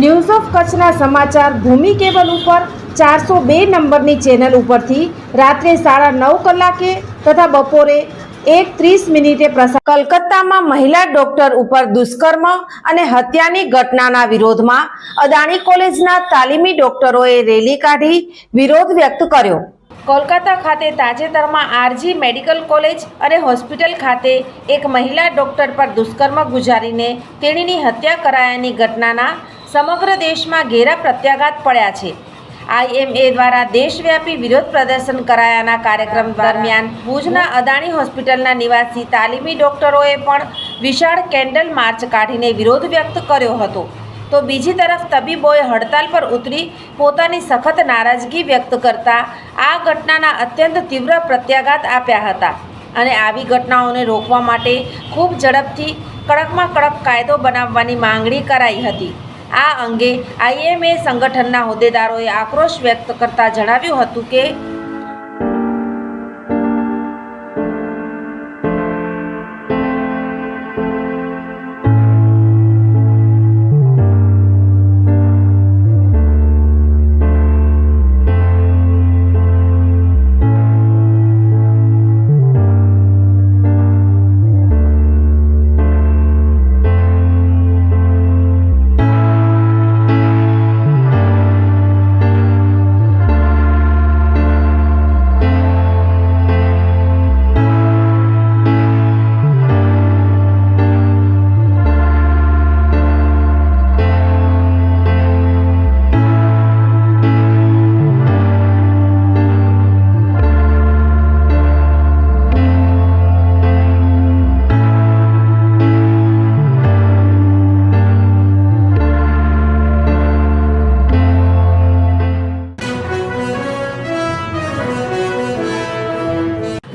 news of કચ્છના સમાચાર ભૂમિ cable ઉપર ચારસો બે નંબરની ચેનલ ઉપરથી રાત્રે સાડા નવ કલાકે તથા બપોરે એક ત્રીસ મિનિટે પ્રસાર કલકત્તામાં મહિલા ડોક્ટર ઉપર દુષ્કર્મ અને હત્યાની ઘટનાના વિરોધમાં અદાણી કોલેજના તાલીમી ડોક્ટરોએ રેલી કાઢી વિરોધ વ્યક્ત કર્યો. કોલકાતા ખાતે તાજેતરમાં આરજી મેડિકલ કોલેજ અને હોસ્પિટલ ખાતે એક મહિલા ડોક્ટર પર દુષ્કર્મ ગુજારીને તેણીની હત્યા કરાયાની ઘટનાના સમગ્ર દેશમાં ઘેરા પ્રત્યાઘાત પડ્યા છે. આઈએમએ દ્વારા દેશવ્યાપી વિરોધ પ્રદર્શન કરાયાના કાર્યક્રમ દરમિયાન ભુજના અદાણી હોસ્પિટલના નિવાસી તાલીમી ડોક્ટરોએ પણ વિશાળ કેન્ડલ માર્ચ કાઢીને વિરોધ વ્યક્ત કર્યો હતો. તો બીજી તરફ તબીબોએ હડતાલ પર ઉતરી પોતાની સખત નારાજગી વ્યક્ત કરતા આ ઘટનાના અત્યંત તીવ્ર પ્રત્યાઘાત આપ્યા હતા અને આવી ઘટનાઓને રોકવા માટે ખૂબ ઝડપથી કડકમાં કડક કાયદો બનાવવાની માંગણી કરાઈ હતી. આ અંગે આઈએમએ સંગઠનના હોદ્દેદારોએ આક્રોશ વ્યક્ત કરતા જણાવ્યું હતું કે